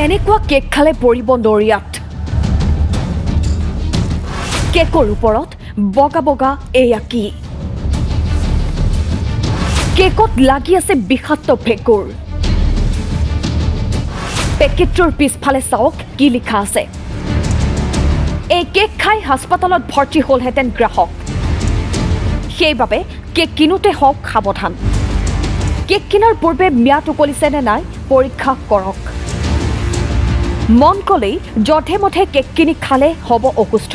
এনেকুৱা কেক খালে পৰিব নৰিয়াত। কেকৰ ওপৰত বগা বগা এয়া কি? কেকত লাগি আছে বিষাক্ত ভেঁকুৰ। পেকেটটোৰ পিছফালে চাওক কি লিখা আছে। এই কেক খাই হাস্পাতালত ভৰ্তি হ'লহেঁতেন গ্ৰাহক। সেইবাবে কেক কিনোতে হওক সাৱধান। কেক কিনাৰ পূৰ্বে ম্যাদ উকলিছে নে নাই পৰীক্ষা কৰক। মন ক'লেই যধে মধে কেক কিনি খালে হ'ব অসুস্থ।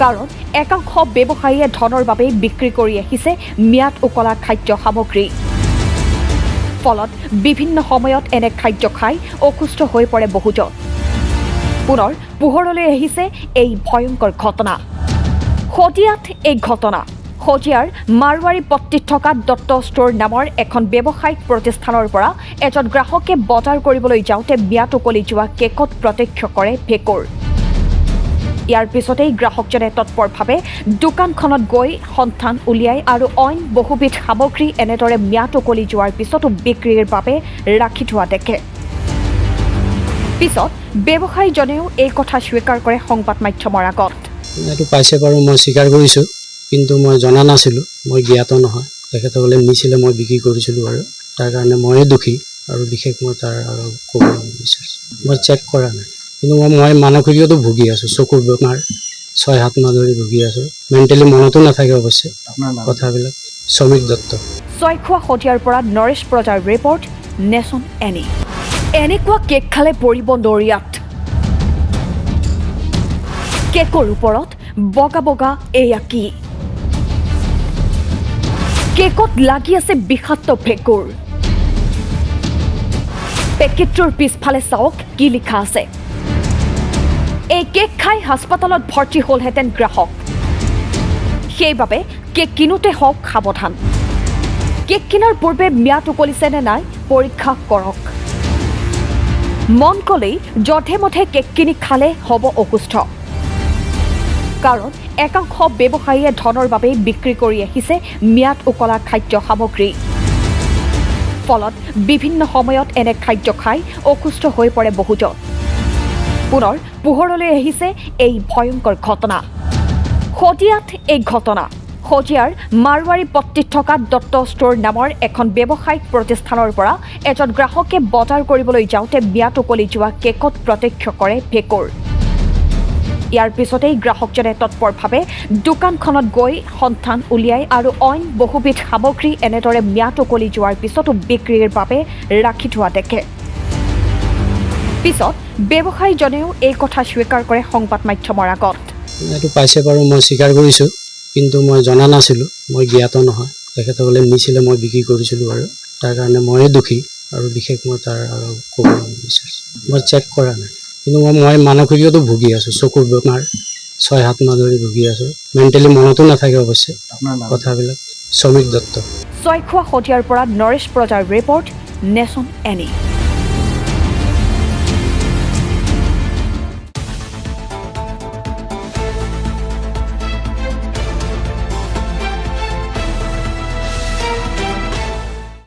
কাৰণ একাংশ ব্যৱসায়ীয়ে ধনৰ বাবেই বিক্ৰী কৰি আহিছে ম্যাদ উকলা খাদ্য সামগ্ৰী। ফলত বিভিন্ন সময়ত এনে খাদ্য খাই অসুস্থ হৈ পৰে বহুজন। পুনৰ পোহৰলৈ আহিছে এই ভয়ংকৰ ঘটনা। শদিয়াত এই ঘটনা। শদিয়াৰ মাৰোৱাৰী পট্টিত থকা দত্ত ষ্ট'ৰ নামৰ এখন ব্যৱসায়িক প্ৰতিষ্ঠানৰ পৰা এজন গ্ৰাহকে বজাৰ কৰিবলৈ যাওঁতে ম্যাদ উকলি যোৱা কেকত প্ৰত্যক্ষ কৰে ভেঁকুৰ। ইয়াৰ পিছতেই গ্ৰাহকজনে তৎপৰভাৱে দোকানখনত গৈ সন্ধান উলিয়াই আৰু অইন বহুবিধ সামগ্ৰী এনেদৰে ম্যাদ উকলি যোৱাৰ পিছতো বিক্ৰীৰ বাবে ৰাখি থোৱা দেখে। পিছত ব্যৱসায়ীজনেও এই কথা স্বীকাৰ কৰে সংবাদ মাধ্যমৰ আগত। পাইছে বাৰু মই স্বীকাৰ কৰিছোঁ। কিন্তু মই জনা নাছিলোঁ মই জ্ঞাত নহয়। তেখেতসকলে নিছিলে মই বিক্ৰী কৰিছিলোঁ আৰু। তাৰ কাৰণে ময়ে দুখী আৰু বিশেষ মই তাৰ ক'ব বিচাৰিছোঁ মই চেক কৰা নাই। কিন্তু মই মই মানসিকতো ভুগি আছোঁ চকুৰ বেমাৰ ছয় সাত মাহ ধৰি ভুগি আছোঁ। মেণ্টেলি মনতো নাথাকে অৱশ্যে কথাবিলাক। শ্ৰমিক দত্ত। ছয়খোৱা শদিয়াৰ পৰা নৰেশ প্ৰজাৰ ৰিপৰ্ট নেশ্যন এনি। এনেকুৱা কেক খালে পৰিব নৰিয়াত। কেকৰ ওপৰত বগা বগা এয়া কি? কেকত লাগি আছে বিষাক্ত ভেঁকুৰ। পেকেটটোৰ পিছফালে চাওক কি লিখা আছে। এই কেক খাই হাস্পতালত ভৰ্তি হ'লহেঁতেন গ্ৰাহক। সেইবাবে কেক কিনোতে হওক সাৱধান। কেক কিনাৰ পূৰ্বে ম্যাদ উকলিছে নে নাই পৰীক্ষা কৰক। মন ক'লেই যধে মধে কেক কিনি খালে হ'ব অসুস্থ। কাৰণ একাংশ ব্যৱসায়ীয়ে ধনৰ বাবেই বিক্ৰী কৰি আহিছে ম্যাদ উকলা খাদ্য সামগ্ৰী। ফলত বিভিন্ন সময়ত এনে খাদ্য খাই অসুস্থ হৈ পৰে বহুজন। পুনৰ পোহৰলৈ আহিছে এই ভয়ংকৰ ঘটনা। শদিয়াত এই ঘটনা। শদিয়াৰ মাৰোৱাৰী পট্টিত থকা দত্ত ষ্ট'ৰ নামৰ এখন ব্যৱসায়িক প্ৰতিষ্ঠানৰ পৰা এজন গ্ৰাহকে বজাৰ কৰিবলৈ যাওঁতে ম্যাদ উকলি যোৱা কেকত প্ৰত্যক্ষ কৰে ভেঁকুৰ। ইয়াৰ পিছতেই গ্ৰাহকজনে তৎপৰভাৱে দোকানখনত গৈ সন্ধান উলিয়াই আৰু অইন বহুবিধ সামগ্ৰী এনেদৰে ম্যাদ উকলি যোৱাৰ পিছতো বিক্ৰীৰ বাবে ৰাখি থোৱা দেখে। পিছত ব্যৱসায়ীজনেও এই কথা স্বীকাৰ কৰে সংবাদ মাধ্যমৰ আগত। এইটো পাইছে বাৰু, মই স্বীকাৰ কৰিছোঁ, কিন্তু মই জনা নাছিলোঁ, মই জ্ঞাত নহয়। তেখেতসকলে নিছিলে, মই বিক্ৰী কৰিছিলোঁ আৰু তাৰ কাৰণে ময়ে দুখী আৰু বিশেষ মই তাৰ ক'ব বিচাৰিছোঁ মই চেক কৰা নাই। কিন্তু মই মানসিকতো ভুগি আছোঁ চকুৰ বেমাৰ ছয় সাত মাহ ধৰি ভুগি আছোঁ। মেণ্টেলি মনতো নাথাকে অৱশ্যে কথাবিলাক। শ্ৰমিক দত্ত। ছয়খোৱা শদিয়াৰ পৰা নৰেশ প্ৰজাৰ ৰিপৰ্ট নেশ্যন এনি।